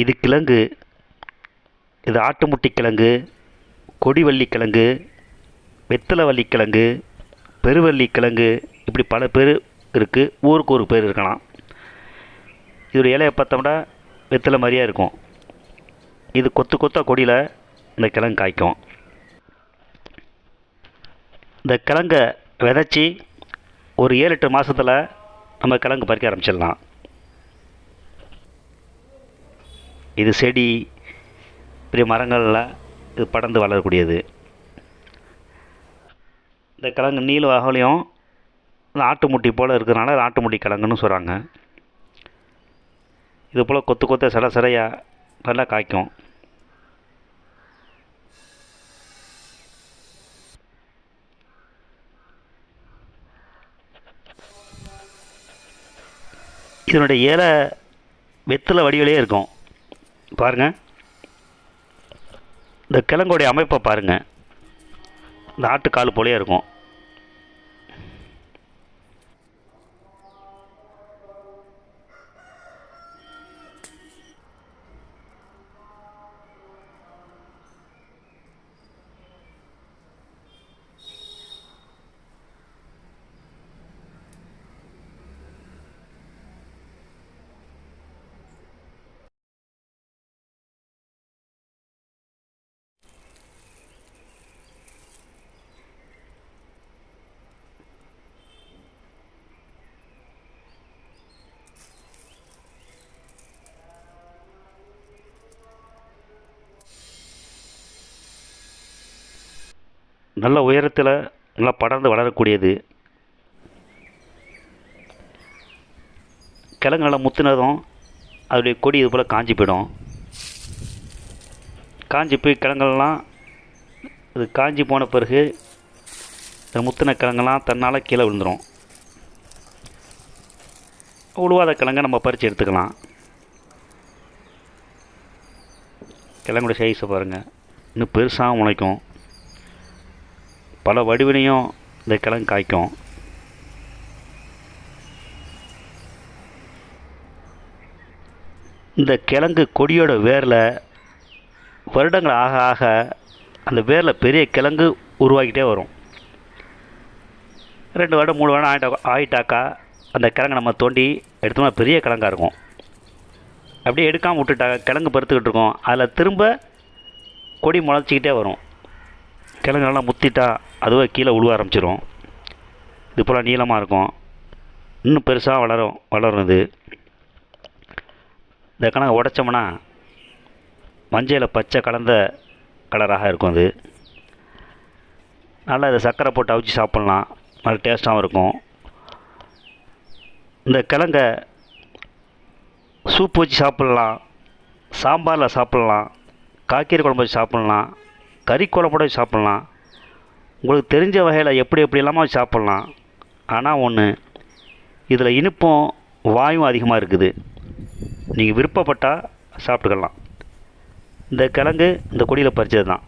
இது கிழங்கு இது ஆட்டுமுட்டி கிழங்கு கொடிவள்ளி கிழங்கு வெத்தலைவள்ளி கிழங்கு பெருவள்ளி கிழங்கு இப்படி பல பேர் இருக்குது ஊருக்கு ஒரு பேர் இருக்கலாம். இதோட இலையை பார்த்தோம்னா வெத்தலை மாதிரியாக இருக்கும். இது கொத்து கொத்தாக கொடியில் இந்த கிழங்கு காய்க்கும். இந்த கிழங்கை விதைச்சி ஒரு ஏழு எட்டு மாதத்தில் நம்ம கிழங்கு பறிக்க ஆரம்பிச்சிடலாம். இது செடி பெரிய மரங்களில் இது படர்ந்து வளரக்கூடியது. இந்த கிழங்கு நீல அகலையும் இந்த ஆட்டு முட்டி போல் இருக்கிறனால அது ஆட்டு முட்டி கிழங்குன்னு சொல்கிறாங்க இது போல் கொத்து கொத்த சில சிலையாக நல்லா காய்க்கும். இதனுடைய இலை வெத்தலை வடிவிலே இருக்கும். பாருங்கள் இந்த கிழங்கோடைய அமைப்பை பாருங்கள் இந்த ஆட்டுக்கால் போலேயே இருக்கும். நல்ல உயரத்தில் நல்லா படர்ந்து வளரக்கூடியது. கிழங்கு நல்லா முத்துனதும் அதோடைய கொடி இது போல் காஞ்சி போயிடும். காஞ்சி போய் கிழங்கெல்லாம் இது காஞ்சி போன பிறகு இந்த முத்தின கிழங்கெல்லாம் தன்னால் கீழே விழுந்துடும் உழுவாத கிழங்கை நம்ம பறித்து எடுத்துக்கலாம். கிழங்குடைய சைஸை பாருங்கள் இன்னும் பெருசாக முளைக்கும். பல வடிவினையும் இந்த கிழங்கு காய்க்கும். இந்த கிழங்கு கொடியோட வேரில் வருடங்கள் ஆக ஆக அந்த வேரில் பெரிய கிழங்கு உருவாக்கிட்டே வரும். ரெண்டு வருடம் மூணு வருடம் ஆகிட்டா ஆகிட்டாக்கா அந்த கிழங்கு நம்ம தோண்டி எடுத்தோம்னா பெரிய கிழங்காக இருக்கும். அப்படியே எடுக்காமல் விட்டுட்டாக்கா கிழங்கு பருத்துக்கிட்டு இருக்கோம். அதில் திரும்ப கொடி முளைச்சிக்கிட்டே வரும். கிழங்கு நல்லா முத்திட்டா அதுவே கீழே உழுவ ஆரம்பிச்சிடும் இது போல் நீளமாக இருக்கும். இன்னும் பெருசாக வளரும் வளரும் இது. இந்த கணக்கு உடைச்சோம்னா மஞ்சள் பச்சை கலந்த கலராக இருக்கும் அது. நல்லா இதை சர்க்கரை போட்டு அவிச்சு சாப்பிட்லாம். நல்ல டேஸ்ட்டாகவும் இருக்கும். இந்த கிழங்க சூப் வச்சு சாப்பிட்லாம். சாம்பாரில் சாப்பிட்லாம். காய்கறி குழம்பு வச்சு சாப்பிட்லாம். கறி குழம்போட வச்சு சாப்பிட்லாம். உங்களுக்கு தெரிஞ்ச வகையில் எப்படி எப்படி இல்லாமல் வச்சு சாப்பிட்லாம். ஆனால் ஒன்று இதில் இனிப்பும் வாயும் அதிகமாக இருக்குது. நீங்கள் விருப்பப்பட்டால் சாப்பிட்டுக்கலாம். இந்த கிழங்கு இந்த கொடியில் பறிச்சது தான்